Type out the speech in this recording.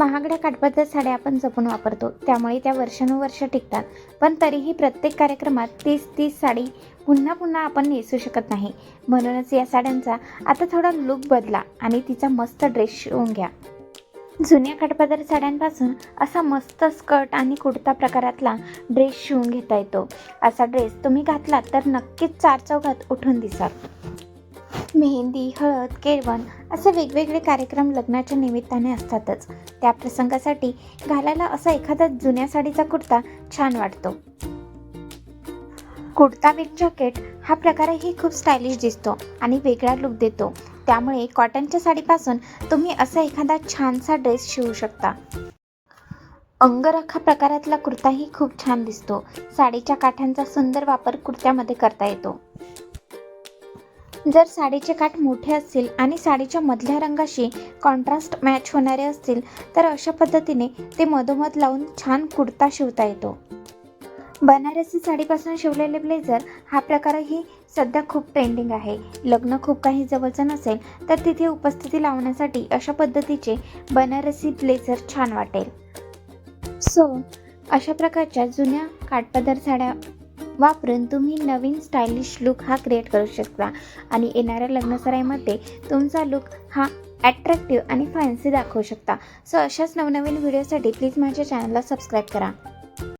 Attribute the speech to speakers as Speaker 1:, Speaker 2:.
Speaker 1: महागड्या काठपदर साड्या आपण जपून वापरतो. त्यामुळे त्या वर्षानुवर्ष टिकतात. पण तरीही प्रत्येक कार्यक्रमात तीस तीस साडी पुन्हा पुन्हा आपण नेसू शकत नाही. म्हणूनच या साड्यांचा आता थोडा लुक बदला आणि तिचा मस्त ड्रेस शिवून घ्या. जुन्या काठपदर साड्यांपासून असा मस्त स्कर्ट आणि कुर्ता प्रकारातला ड्रेस शिवून घेता येतो. असा ड्रेस तुम्ही घातलात तर नक्कीच चार चौघात उठून दिसाल. मेहंदी हळद केळवण असे वेगवेगळे कार्यक्रम लग्नाच्या निमित्ताने असतातच. त्या प्रसंगासाठी घालायला असा एखादा जुन्या साडीचा कुर्ता छान वाटतो. कुर्ता विथ जॅकेट हा प्रकारही खूप स्टायलिश दिसतो आणि वेगळा लुक देतो. त्यामुळे कॉटनच्या साडीपासून तुम्ही असा एखादा छानसा ड्रेस शिवू शकता. अंगरखा प्रकारातला कुर्ताही खूप छान दिसतो. साडीच्या काठांचा सुंदर वापर कुर्त्यामध्ये करता येतो. जर साडीचे काठ मोठे असतील आणि साडीच्या मधल्या रंगाशी कॉन्ट्रास्ट मॅच होणारे असतील तर अशा पद्धतीने ते मधोमध लावून छान कुर्ता शिवता येतो. बनारसी साडीपासून शिवलेले ब्लेझर हा प्रकारही सध्या खूप ट्रेंडिंग आहे. लग्न खूप काही जवळचं नसेल तर तिथे उपस्थिती लावण्यासाठी अशा पद्धतीचे बनारसी ब्लेझर छान वाटेल. सो अशा प्रकारच्या जुन्या काठपदर साड्या वापरून तुम्ही नवीन स्टायलिश लुक हा क्रिएट करू शकता. आणि येणाऱ्या लग्नसराईमध्ये तुमचा लुक हा ॲट्रॅक्टिव्ह आणि फॅन्सी दाखवू शकता. सो अशाच नवनवीन व्हिडिओसाठी प्लीज माझ्या चॅनलला सबस्क्राईब करा.